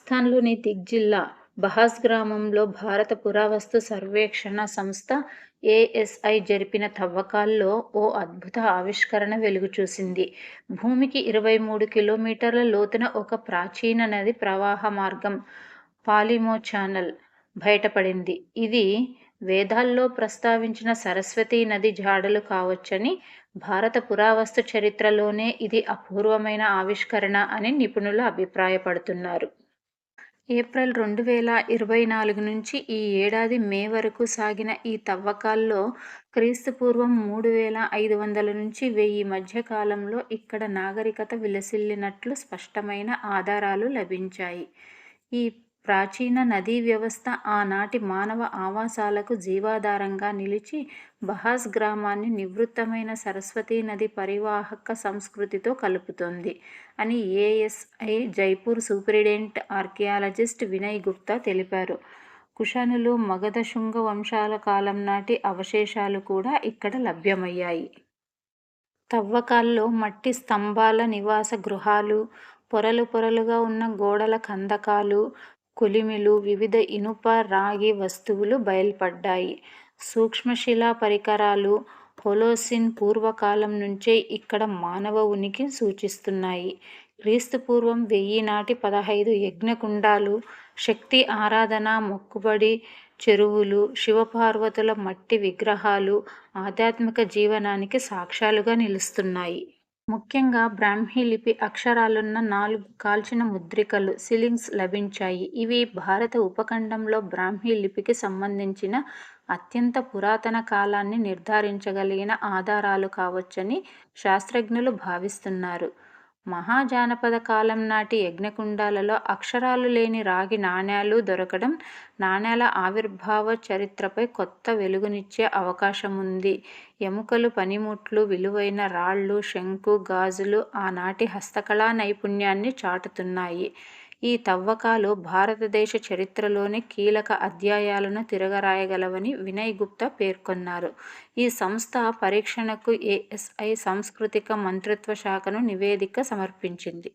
రాజస్థాన్లోని దిగ్ జిల్లా బహాస్ గ్రామంలో భారత పురావస్తు సర్వేక్షణ సంస్థ ఏఎస్ఐ జరిపిన తవ్వకాల్లో ఓ అద్భుత ఆవిష్కరణ వెలుగుచూసింది. భూమికి ఇరవై మూడు కిలోమీటర్ల లోతున ఒక ప్రాచీన నది ప్రవాహ మార్గం పాలిమో ఛానల్ బయటపడింది. ఇది వేదాల్లో ప్రస్తావించిన సరస్వతీ నది జాడలు కావచ్చని, భారత పురావస్తు చరిత్రలోనే ఇది అపూర్వమైన ఆవిష్కరణ అని నిపుణులు అభిప్రాయపడుతున్నారు. ఏప్రిల్ రెండు వేల ఇరవై నాలుగు నుంచి ఈ ఏడాది మే వరకు సాగిన ఈ తవ్వకాల్లో క్రీస్తుపూర్వం మూడు వేల ఐదు వందల నుంచి వెయ్యి మధ్య కాలంలో ఇక్కడ నాగరికత విలసిల్లినట్లు స్పష్టమైన ఆధారాలు లభించాయి. ఈ ప్రాచీన నదీ వ్యవస్థ ఆనాటి మానవ ఆవాసాలకు జీవాధారంగా నిలిచి బహాస్ గ్రామాన్ని నివృత్తమైన సరస్వతీ నది పరివాహక సంస్కృతితో కలుపుతోంది అని ASI Jaipur superintendent archaeologist Vinay Gupta తెలిపారు. కుషానులు, మగధ, శృంగ వంశాల కాలం నాటి అవశేషాలు కూడా ఇక్కడ లభ్యమయ్యాయి. తవ్వకాల్లో మట్టి స్తంభాల నివాస గృహాలు, పొరలు పొరలుగా ఉన్న గోడల కందకాలు, కొలిమిలు, వివిధ ఇనుప, రాగి వస్తువులు బయల్పడ్డాయి. సూక్ష్మశిలా పరికరాలు హోలోసిన్ పూర్వకాలం నుంచే ఇక్కడ మానవ ఉనికి సూచిస్తున్నాయి. క్రీస్తుపూర్వం వెయ్యి నాటి పదహైదు యజ్ఞకుండాలు, శక్తి ఆరాధన మొక్కుబడి చెరువులు, శివపార్వతుల మట్టి విగ్రహాలు ఆధ్యాత్మిక జీవనానికి సాక్ష్యాలుగా నిలుస్తున్నాయి. ముఖ్యంగా బ్రాహ్మీ లిపి అక్షరాలున్న నాలుగు కాల్చిన ముద్రికలు, సిలింగ్స్ లభించాయి. ఇవి భారత ఉపఖండంలో బ్రాహ్మీ లిపికి సంబంధించిన అత్యంత పురాతన కాలాన్ని నిర్ధారించగలిగిన ఆధారాలు కావచ్చని శాస్త్రజ్ఞులు భావిస్తున్నారు. మహాజానపద కాలం నాటి యజ్ఞకుండాలలో అక్షరాలు లేని రాగి నాణేలు దొరకడం నాణేల ఆవిర్భావ చరిత్రపై కొత్త వెలుగునిచ్చే అవకాశం ఉంది ఎముకలు, పనిముట్లు, విలువైన రాళ్ళు, శంఖు, గాజులు ఆనాటి హస్తకళా నైపుణ్యాన్ని చాటుతున్నాయి. ఈ తవ్వకాలు భారతదేశ చరిత్రలోని కీలక అధ్యాయాలను తిరగరాయగలవని వినయ్ గుప్తా పేర్కొన్నారు. ఈ సంస్థ పరీక్షణకు ఏఎస్ఐ సాంస్కృతిక మంత్రిత్వ శాఖను నివేదిక సమర్పించింది.